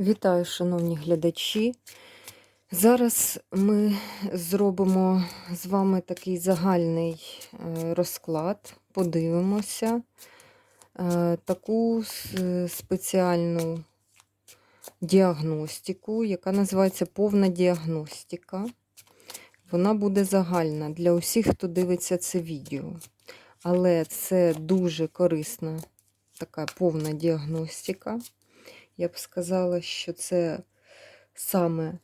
Вітаю, шановні глядачі. Зараз ми зробимо з вами такий загальний е, розклад, подивимося е, таку спеціальну діагностику, яка називається повна діагностика. Вона буде загальна для усіх, хто дивиться це відео. Але це дуже корисна така повна діагностика. Я б сказала, що це саме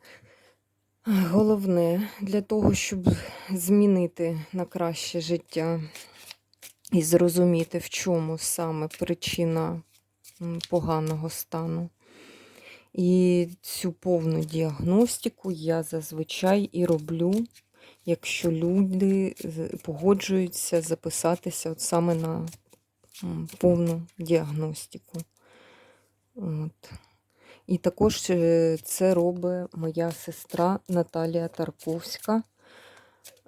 головне для того, щоб змінити на краще життя і зрозуміти, в чому саме причина поганого стану. І цю повну діагностику я зазвичай і роблю, якщо люди погоджуються записатися от саме на повну діагностику. От. І також е, це робить моя сестра Наталія Тарковська.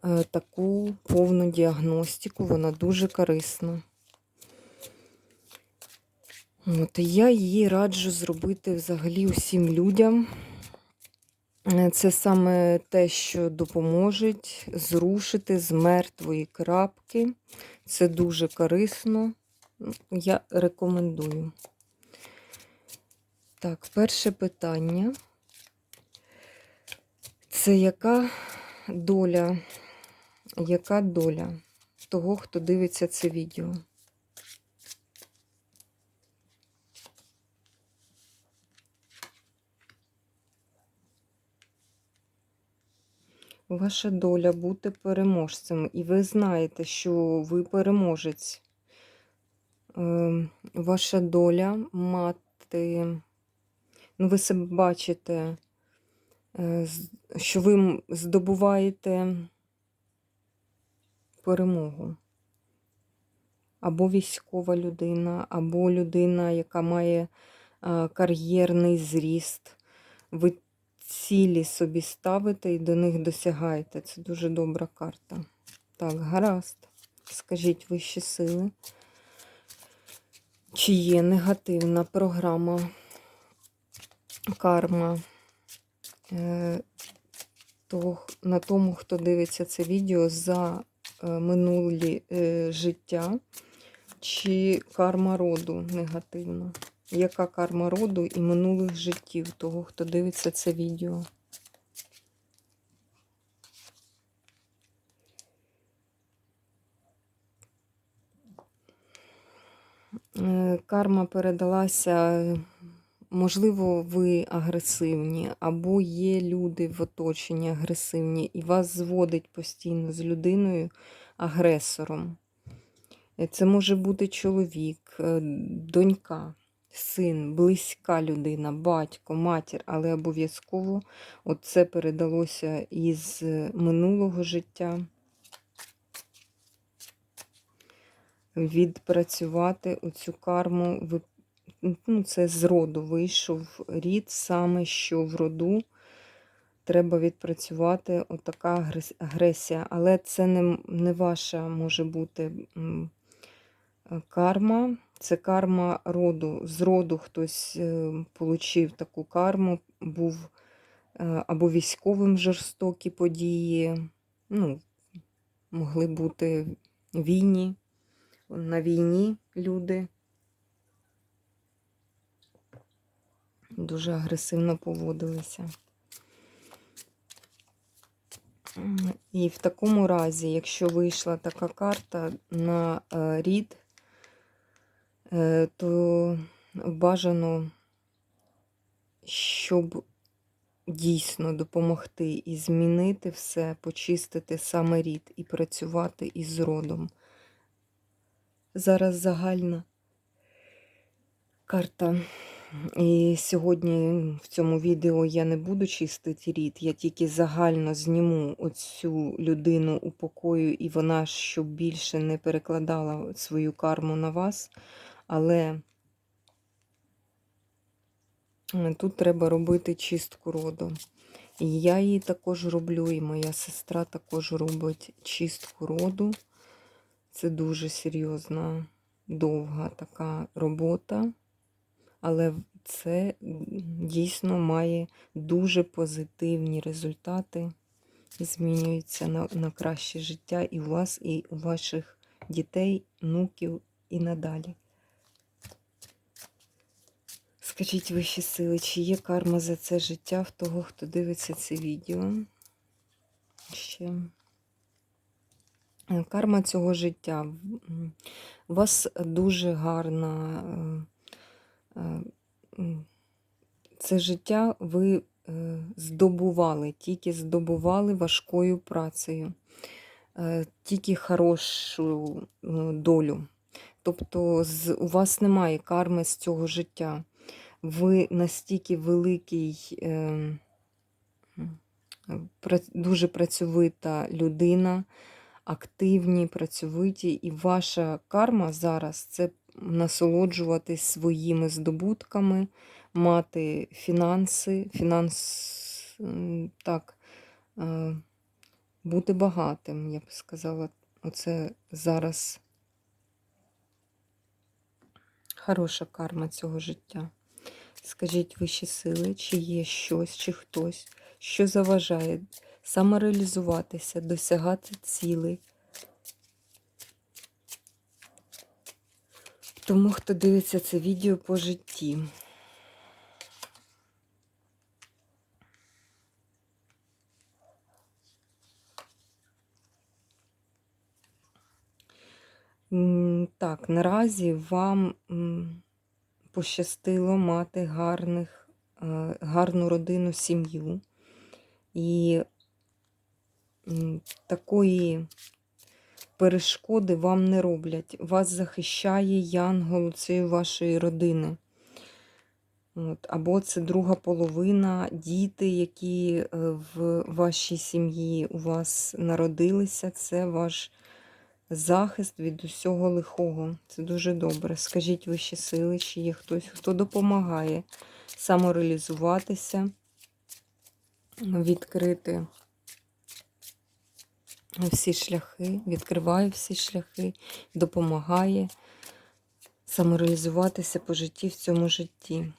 Е, Таку повну діагностику, вона дуже корисна. От, я її раджу зробити взагалі усім людям. Е, Це саме те, що допоможе зрушити з мертвої крапки. Це дуже корисно. Я рекомендую. Так, перше питання. Це яка доля, яка доля того, хто дивиться це відео? Ваша доля бути переможцем. І ви знаєте, що ви переможець. Ем, Ваша доля мати. Ну, ви себе бачите, е, що ви здобуваєте перемогу. Або військова людина, або людина, яка має е, кар'єрний зріст. Ви цілі собі ставите і до них досягаєте. Це дуже добра карта. Так, гаразд. Скажіть вищі сили. Чи є негативна програма, карма е, на тому, хто дивиться це відео за е, минулі е, життя, чи карма роду негативна? Яка карма роду і минулих життів того, хто дивиться це відео? Карма передалася, можливо, ви агресивні, або є люди в оточенні агресивні, і вас зводить постійно з людиною агресором. Е, Це може бути чоловік, е, донька, син, близька людина, батько, матір, але обов'язково це передалося із е, минулого життя. Відпрацювати оцю карму, ну, це з роду вийшов рід, саме що в роду треба відпрацювати отака агресія. Але це не, не ваша може бути карма, це карма роду. З роду хтось е, получив таку карму, був е, або військовим жорстокі події, ну, могли бути війні на війні люди дуже агресивно поводилися. І в такому разі, якщо вийшла така карта на е, рід, е, то бажано, щоб дійсно допомогти і змінити все, почистити саме рід і працювати із родом. Зараз загальна карта. І сьогодні в цьому відео я не буду чистити рід, я тільки загально зніму оцю людину у покою, і вона щоб більше не перекладала свою карму на вас. Але е, тут треба робити чистку роду. І я її також роблю, і моя сестра також робить чистку роду. Це дуже серйозна, довга така робота. Але це дійсно має дуже позитивні результати. Змінюється на, на краще життя і у вас, і у ваших дітей, внуків і надалі. Скажіть вищі сили, чи є карма за це життя в того, хто дивиться це відео? Ще. Е, Карма цього життя. У вас дуже гарна. Е, Це життя ви е, здобували, тільки здобували важкою працею, е, тільки хорошу долю. Тобто з, у вас немає карми з цього життя. Ви настільки великий, е, дуже працьовита людина, активні, працьовиті, і ваша карма зараз це насолоджуватись своїми здобутками, мати фінанси, фінанс, так, е, бути багатим, я б сказала. Оце зараз хороша карма цього життя. Скажіть вищі сили, чи є щось, чи хтось, що заважає самореалізуватися, досягати цілей. Тому, хто дивиться це відео по житті. Так, наразі вам пощастило мати гарних, е, гарну родину, сім'ю. І такої перешкоди вам не роблять. Вас захищає янгол цієї вашої родини. От. Або це друга половина, діти, які е, в вашій сім'ї у вас народилися, це ваш захист від усього лихого. Це дуже добре. Скажіть вищі сили, чи є хтось, хто допомагає самореалізуватися, відкрити всі шляхи, відкриває всі шляхи, допомагає самореалізуватися по житті в цьому житті.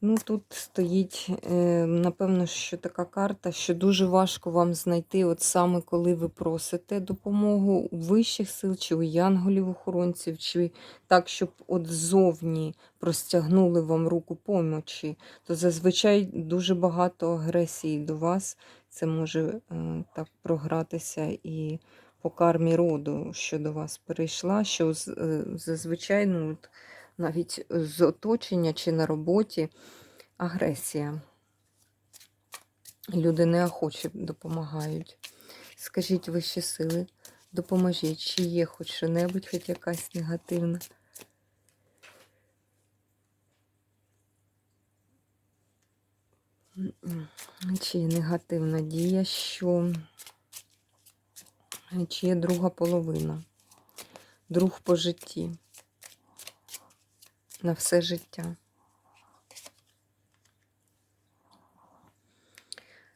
Ну, тут стоїть, е, напевно, що така карта, що дуже важко вам знайти, от саме коли ви просите допомогу у вищих сил, чи у янголів-охоронців, чи так, щоб от ззовні простягнули вам руку помочі, то зазвичай дуже багато агресії до вас. Це може е, так програтися і по кармі роду, що до вас перейшла, що е, зазвичай, ну, от, навіть з оточення чи на роботі агресія. Люди неохоче допомагають. Скажіть вищі сили, допоможіть, чи є хоч що-небудь, хоч якась негативна. Чи є негативна дія, що чи є друга половина, друг по житті, на все життя.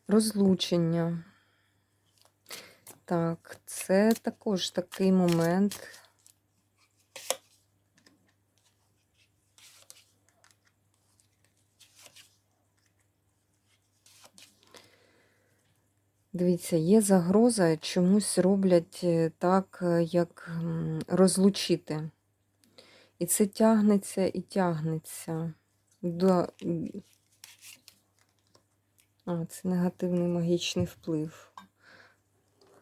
Розлучення. Так, це також такий момент. Дивіться, є загроза, чомусь роблять е, так, е, як розлучити. І це тягнеться і тягнеться. До... А, це негативний магічний вплив.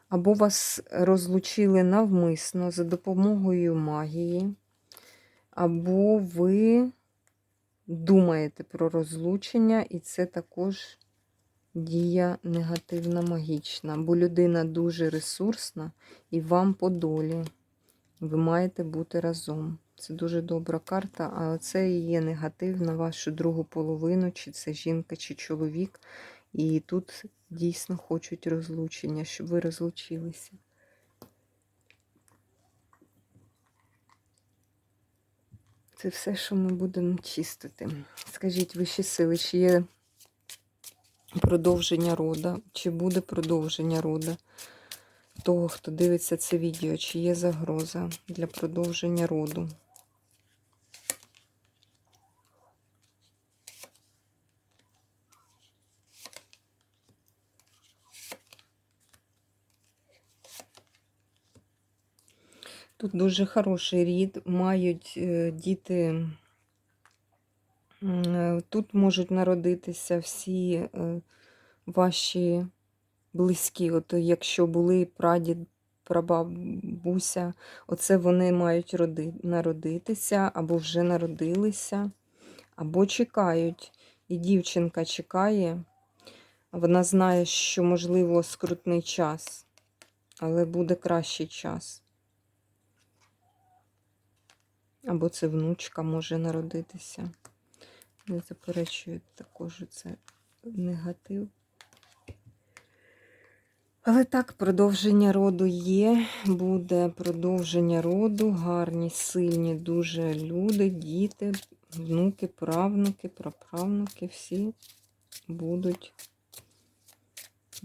Або вас розлучили навмисно за допомогою магії, або ви думаєте про розлучення, і це також дія негативна магічна, бо людина дуже ресурсна і вам по долі. Ви маєте бути разом. Це дуже добра карта, а це і є негатив на вашу другу половину, чи це жінка, чи чоловік. І тут дійсно хочуть розлучення, щоб ви розлучилися. Це все, що ми будемо чистити. Скажіть, вищі сили, чи є продовження рода, чи буде продовження рода того, хто дивиться це відео, чи є загроза для продовження роду? Тут дуже хороший рід, мають е, діти. Тут можуть народитися всі е, ваші близькі. От якщо були прадід, прабабуся, оце вони мають роди, народитися, або вже народилися, або чекають. І дівчинка чекає, вона знає, що можливо скрутний час, але буде кращий час. Або це внучка може народитися. Не заперечую також це негатив. Але так, продовження роду є, буде продовження роду, гарні, сильні дуже люди, діти, внуки, правнуки, праправнуки, всі будуть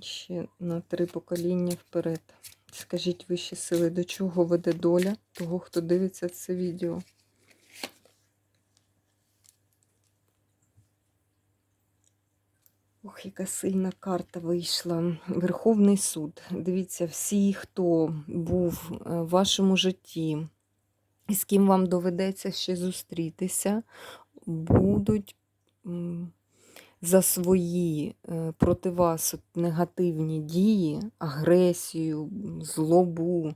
ще на три покоління вперед. Скажіть вищі сили, до чого веде доля того, хто дивиться це відео? Ох, яка сильна карта вийшла. Верховний суд. Дивіться, всі, хто був е, в вашому житті, і з ким вам доведеться ще зустрітися, будуть за свої е, проти вас негативні дії, агресію, злобу,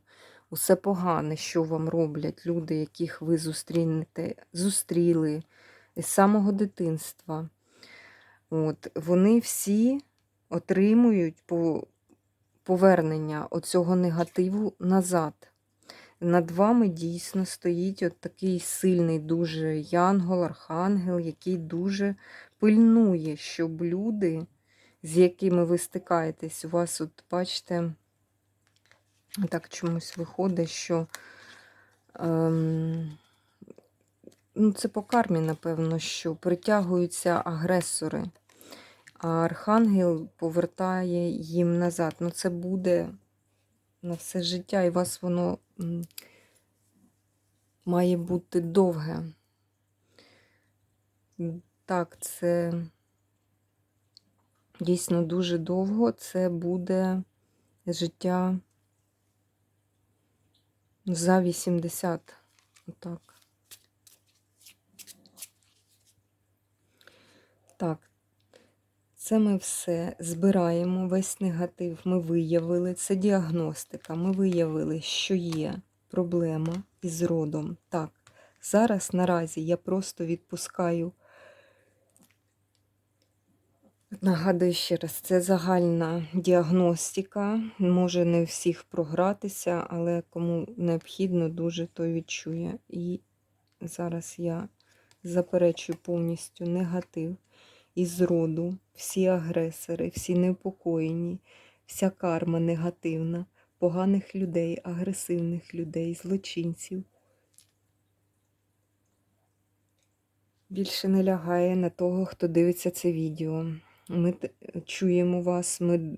усе погане, що вам роблять люди, яких ви зустрінете, зустріли з самого дитинства. От, вони всі отримують по, повернення оцього негативу назад. Над вами дійсно стоїть от такий сильний дуже янгол, архангел, який дуже пильнує, щоб люди, з якими ви стикаєтесь, у вас, от бачите, так чомусь виходить, що ем, ну, це по кармі, напевно, що притягуються агресори, а архангел повертає їм назад. Ну, це буде на все життя, і вас воно має бути довге. Так, це дійсно дуже довго. Це буде життя за 80. Отак. Так, це ми все збираємо, весь негатив ми виявили. Це діагностика. Ми виявили, що є проблема із родом. Так, зараз наразі я просто відпускаю. Нагадую ще раз, це загальна діагностика. Може не всіх програтися, але кому необхідно, дуже той відчує. І зараз я заперечую повністю негатив із роду, всі агресори, всі неупокоєні, вся карма негативна, поганих людей, агресивних людей, злочинців. Більше не лягає на того, хто дивиться це відео. Ми чуємо вас, ми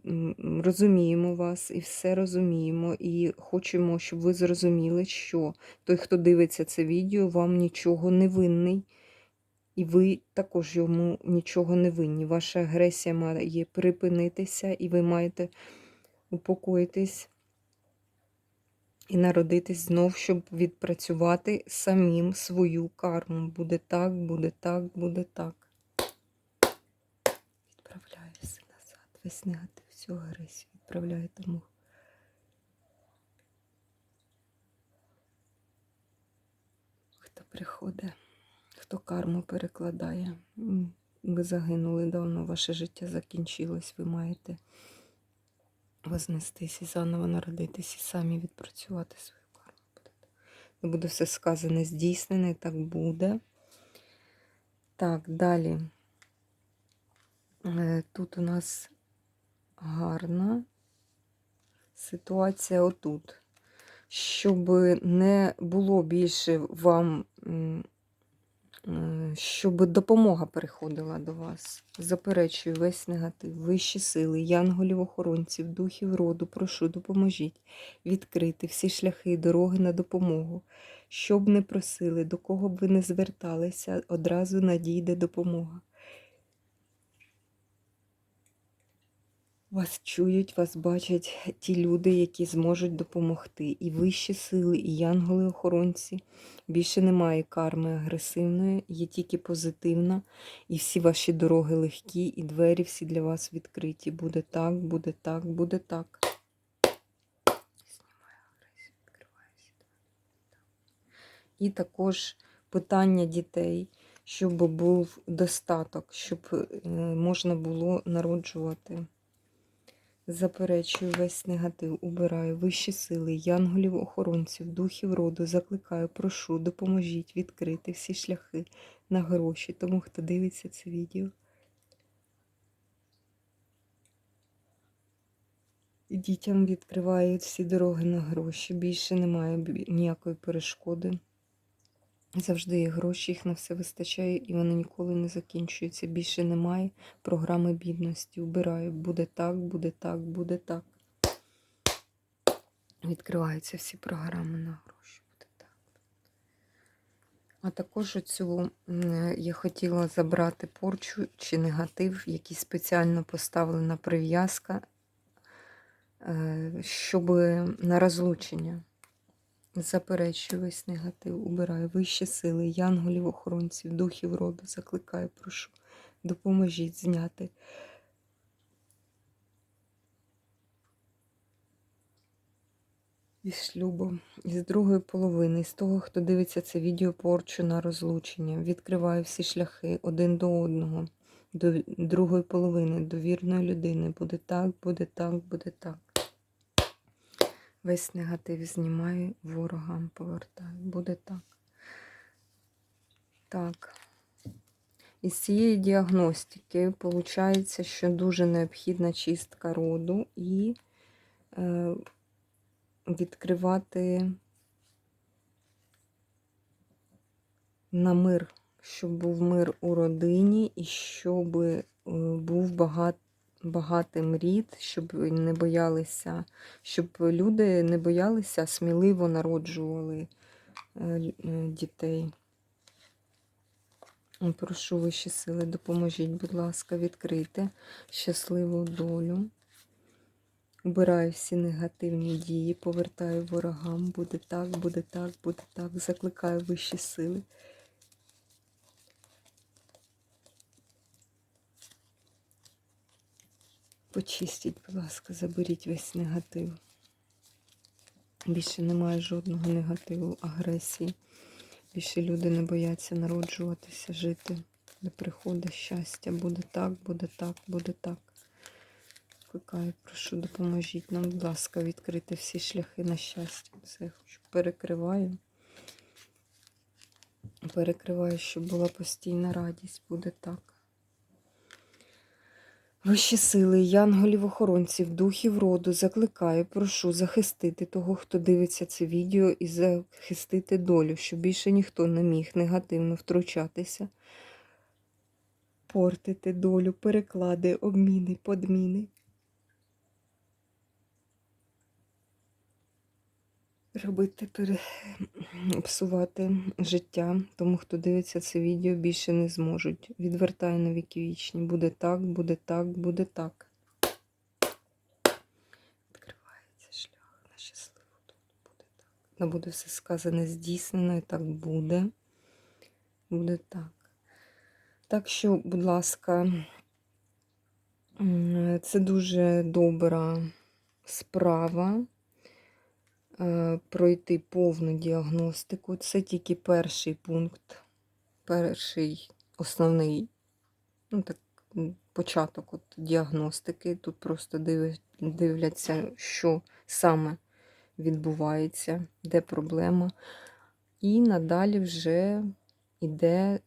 розуміємо вас і все розуміємо. І хочемо, щоб ви зрозуміли, що той, хто дивиться це відео, вам нічого не винний. І ви також йому нічого не винні. Ваша агресія має припинитися, і ви маєте упокоїтись і народитись знов, щоб відпрацювати самим свою карму. Буде так, буде так, буде так. Відправляю все назад. Весь негатив, всю агресію відправляю тому. Хто приходить, хто карму перекладає. Ви загинули давно, ваше життя закінчилось, ви маєте вознестись і заново народитись і самі відпрацювати свою карму. Не буде все сказане, здійснене, так буде. Так, далі. Е, Тут у нас гарна ситуація отут. Щоб не було більше вам, е, щоб допомога переходила до вас. Заперечую весь негатив, вищі сили, янголів-охоронців, духів роду, прошу, допоможіть відкрити всі шляхи і дороги на допомогу. Щоб не просили, до кого б ви не зверталися, одразу надійде допомога. Вас чують, вас бачать ті люди, які зможуть допомогти. І вищі сили, і янголи-охоронці. Більше немає карми агресивної, є тільки позитивна. І всі ваші дороги легкі, і двері всі для вас відкриті. Буде так, буде так, буде так. І також питання дітей, щоб був достаток, щоб е, можна було народжувати. Заперечую весь негатив, убираю вищі сили, янголів, охоронців, духів роду, закликаю, прошу, допоможіть відкрити всі шляхи на гроші тому, хто дивиться це відео. Дітям відкривають всі дороги на гроші. Більше немає ніякої перешкоди. Завжди є гроші, їх на все вистачає, і вони ніколи не закінчуються. Більше немає програми бідності. Убираю. Буде так, буде так, буде так. Відкриваються всі програми на гроші. Буде так. А також оцю я хотіла забрати порчу чи негатив, який спеціально поставлена прив'язка, е, щоб на розлучення. Заперечую весь негатив, убираю вищі сили, янголів, охоронців, духів роду, закликаю, прошу, допоможіть зняти. Із шлюбу, із другої половини, з того, хто дивиться це відео порчу на розлучення. Відкриваю всі шляхи один до одного, до другої половини, до вірної людини. Буде так, буде так, буде так. Весь негатив знімаю, ворогам повертаю. Буде так. Так. Із цієї діагностики виходить, що дуже необхідна чистка роду і е, відкривати на мир, щоб був мир у родині і щоб е, був багат, багатим рід, щоб не боялися, щоб люди не боялися, сміливо народжували е, е, дітей. Прошу вищі сили, допоможіть, будь ласка, відкрити щасливу долю. Убираю всі негативні дії, повертаю ворогам. Буде так, буде так, буде так. Закликаю вищі сили. Почистіть, будь ласка, заберіть весь негатив. Більше немає жодного негативу, агресії. Більше люди не бояться народжуватися, жити, де приходить щастя. Буде так, буде так, буде так. Кликаю, прошу, допоможіть нам, будь ласка, відкрити всі шляхи на щастя. Я хочу перекриваю. Перекриваю, щоб була постійна радість. Буде так. Вищі сили, янголів, охоронців, духів роду, закликаю, прошу захистити того, хто дивиться це відео, і захистити долю, щоб більше ніхто не міг негативно втручатися, портити долю, переклади, обміни, подміни. Робити, псувати життя, тому хто дивиться це відео, більше не зможуть. Відвертаю на віки вічні. Буде так, буде так, буде так. Відкривається шлях на щасливу долю. Буде так. Не буде все сказане здійснено, і так буде. Буде так. Так що, будь ласка, це дуже добра справа пройти повну діагностику. Це тільки перший пункт, перший основний ну, так, початок от, діагностики. Тут просто дивляться, що саме відбувається, де проблема. І надалі вже йде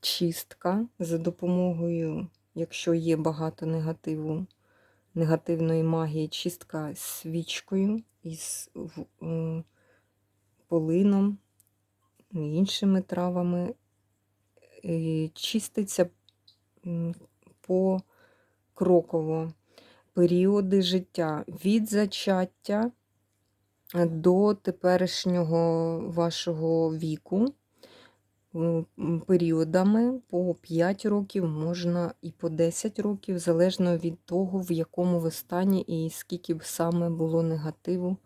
чистка за допомогою, якщо є багато негативу, негативної магії, чистка свічкою із е, полином іншими травами. І чиститься м, покроково періоди життя від зачаття до теперішнього вашого віку. Періодами по 5 років, можна і по 10 років, залежно від того, в якому ви стані і скільки б саме було негативу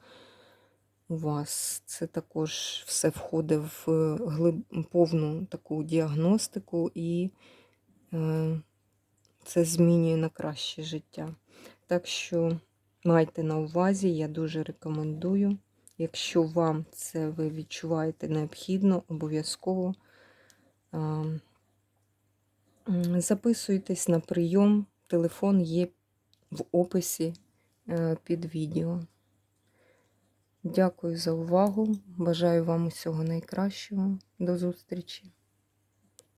у вас. Це також все входить в е, глиб... повну таку діагностику і е, це змінює на краще життя. Так що майте на увазі, я дуже рекомендую. Якщо вам це ви відчуваєте необхідно, обов'язково записуйтесь на прийом. Телефон є в описі е, під відео. Дякую за увагу. Бажаю вам усього найкращого. До зустрічі!